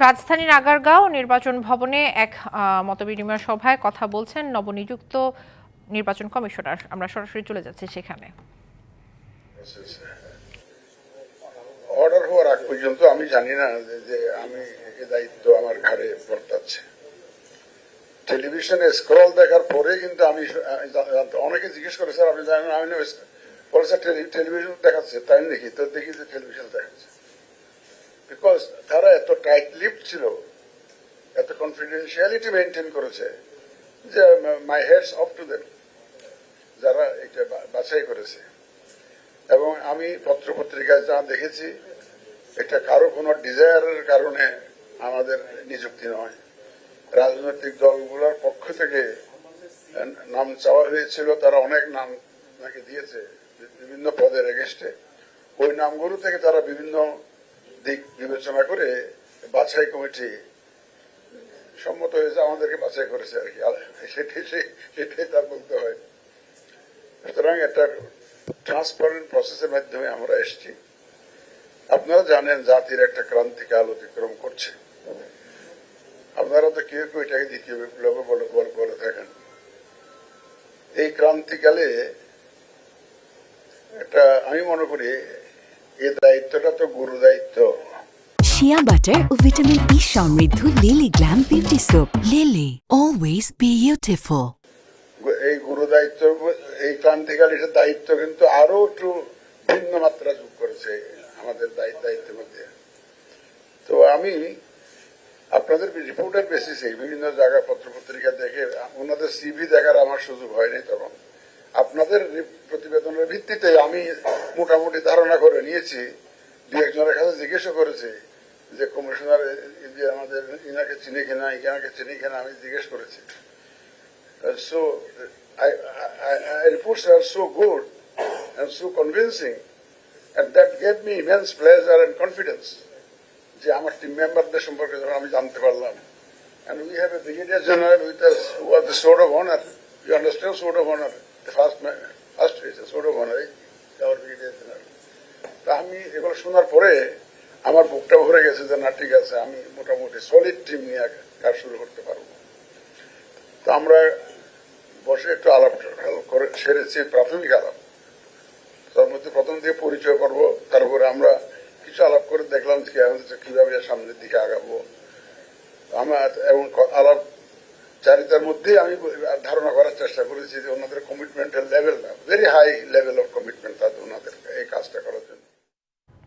রাজধানীর আগারগাঁও নির্বাচন ভবনে এক মতবিনিময় সভায় কথা বলছেন নবনিযুক্ত নির্বাচন কমিশনার। আমরা সরাসরি চলে যাচ্ছি সেখানে। অর্ডার হওয়ার আগ পর্যন্ত আমি জানি না যে- আমি এ দায়িত্ব আমার ঘাড়ে বর্তাচ্ছে। টেলিভিশনে স্ক্রল দেখার পরে কিন্তু আমি অনেকে জিজ্ঞেস করে স্যার আপনি জানেন না?" আমি না, বলে স্যার টেলিভিশন দেখাচ্ছে। তাই দেখি তো দেখি যে টেলিভিশন দেখাচ্ছে। বিকজ তারা এত টাইট লিপ্ট ছিল, এত কনফিডেন্সিয়ালিটি মেনটেন করেছে, যে my hats off to them যারা এটা বাছাই করেছে। এবং আমি পত্রপত্রিকায় যা দেখেছি, এটা কারও কোনো ডিজায়ারের কারণে আমাদের নিযুক্তি নয়। রাজনৈতিক দলগুলোর পক্ষ থেকে নাম চাওয়া হয়েছিল, তারা অনেক নাম নাকি দিয়েছে, বিভিন্ন পদের এগেস্টে ওই নামগুলো থেকে তারা বিভিন্ন দিক বিবেচনা করে বাছাই কমিটি সম্মত হয়েছে, আমাদেরকে বাছাই করেছে আর কি। সেটাই তার বলতে হয়। সুতরাং একটা ট্রান্সপারেন্ট প্রসেসের মাধ্যমে আমরা এসেছি। আপনারা জানেন জাতির একটা ক্রান্তিকাল অতিক্রম করছে। আপনারা তো কেউ কেউ এটাকে দ্বিতীয় বিপ্লব বলে থাকেন। এই ক্রান্তিকালে একটা, আমি মনে করি এই দায়িত্বটা তো গুরু দায়িত্ব। শিয়া বাটার ও ভিটামিন ই সমৃদ্ধ Lily glam beauty soap Lily always beautiful এই গুরু দায়িত্ব এই ক্রান্তিকাল দায়িত্ব কিন্তু আরও একটু ভিন্ন মাত্রা যোগ করেছে আমাদের দায়িত্ব দায়িত্বের মধ্যে। তো আমি আপনাদের রিপোর্টের বেসিসে বিভিন্ন জায়গায় পত্রপত্রিকা দেখে ওনাদের সিভি দেখার আমার সুযোগ হয়নি তখন। আপনাদের প্রতিবেদনের ভিত্তিতে আমি মোটামুটি ধারণা করে নিয়েছি, দু একজনের কাছে জিজ্ঞেসও করেছি যে কমিশনার আমাদের ইনাকে চিনি কিনা, ইনাকে চিনি কিনা, আমি জিজ্ঞেস করেছি। So reports are so good and so convincing that gave me immense pleasure and confidence যে আমার মেম্বারদের সম্পর্কে আমি জানতে পারলাম। And we have a brigadier general with the sword of honour you understand sword of honour বসে একটু আলাপ করে সেরেছি, প্রাথমিক আলাপ। তার মধ্যে প্রথম দিকে পরিচয় করব, তারপরে আমরা কিছু আলাপ করে দেখলাম যে, কীভাবে সামনের দিকে আগাবো। আমরা এবং আলাপ চারিতার মধ্যেই আমি ধারণা করার চেষ্টা করেছি যে ওনাদের কমিটমেন্টের level very high level of